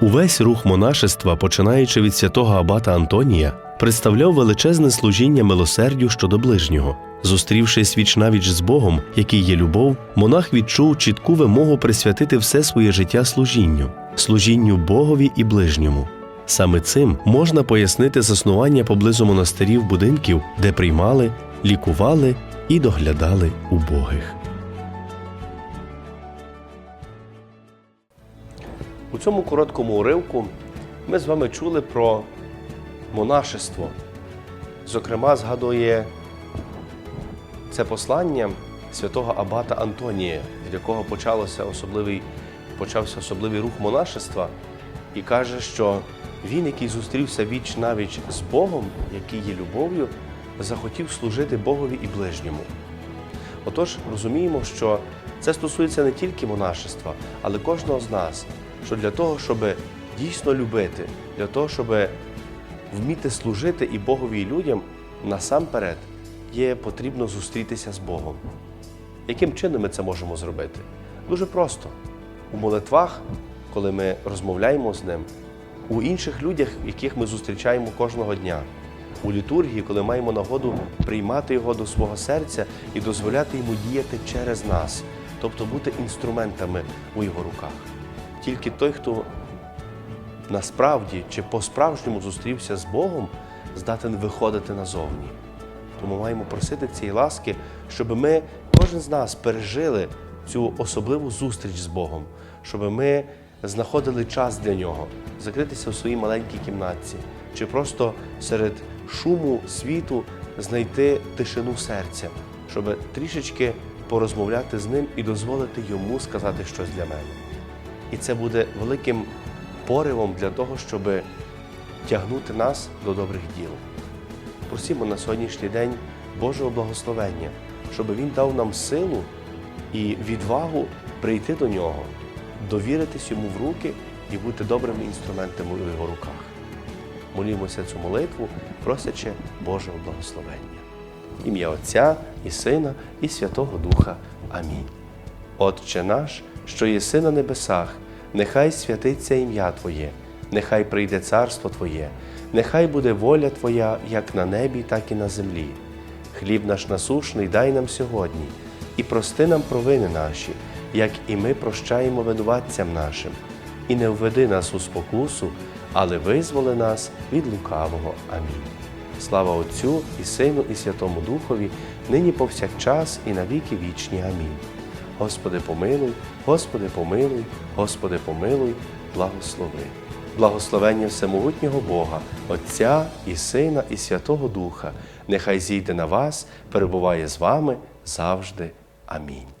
Увесь рух монашества, починаючи від святого абата Антонія, представляв величезне служіння милосердю щодо ближнього. Зустрівшись віч навіч з Богом, який є любов, монах відчув чітку вимогу присвятити все своє життя служінню, служінню Богові і ближньому. Саме цим можна пояснити заснування поблизу монастирів будинків, де приймали, лікували і доглядали убогих. У цьому короткому уривку ми з вами чули про монашество. Зокрема, згадує це послання святого Абата Антонія, від якого почалося особливий, почався особливий рух монашества, і каже, що він, який зустрівся віч навіч з Богом, який є любов'ю, захотів служити Богові і ближньому. Отож, розуміємо, що це стосується не тільки монашества, але кожного з нас, що для того, щоб дійсно любити, для того, щоб вміти служити і Богові, і людям, насамперед є потрібно зустрітися з Богом. Яким чином ми це можемо зробити? Дуже просто. У молитвах, коли ми розмовляємо з ним, у інших людях, яких ми зустрічаємо кожного дня, у літургії, коли маємо нагоду приймати його до свого серця і дозволяти йому діяти через нас, тобто бути інструментами у його руках. Тільки той, хто насправді чи по-справжньому зустрівся з Богом, здатен виходити назовні. Тому маємо просити цієї ласки, щоб ми, кожен з нас, пережили цю особливу зустріч з Богом, щоб ми знаходили час для нього, закритися в своїй маленькій кімнатці, чи просто серед шуму світу знайти тишину серця, щоб трішечки порозмовляти з ним і дозволити йому сказати щось для мене. І це буде великим поривом для того, щоб тягнути нас до добрих діл. Просімо на сьогоднішній день Божого благословення, щоб Він дав нам силу і відвагу прийти до нього, довіритись йому в руки і бути добрими інструментами у його руках. Молімося цю молитву, просячи Божого благословення. Ім'я Отця і Сина, і Святого Духа. Амінь. Отче наш, що єси на небесах, нехай святиться ім'я Твоє, нехай прийде царство Твоє, нехай буде воля Твоя як на небі, так і на землі. Хліб наш насушний дай нам сьогодні, і прости нам провини наші, як і ми прощаємо винуватцям нашим, і не введи нас у спокусу, але визволи нас від лукавого. Амінь. Слава Отцю і Сину, і Святому Духові, нині повсякчас, і навіки вічні. Амінь. Господи, помилуй, Господи, помилуй, Господи, помилуй, благослови. Благословення Всемогутнього Бога, Отця і Сина, і Святого Духа, нехай зійде на вас, перебуває з вами завжди. Амінь.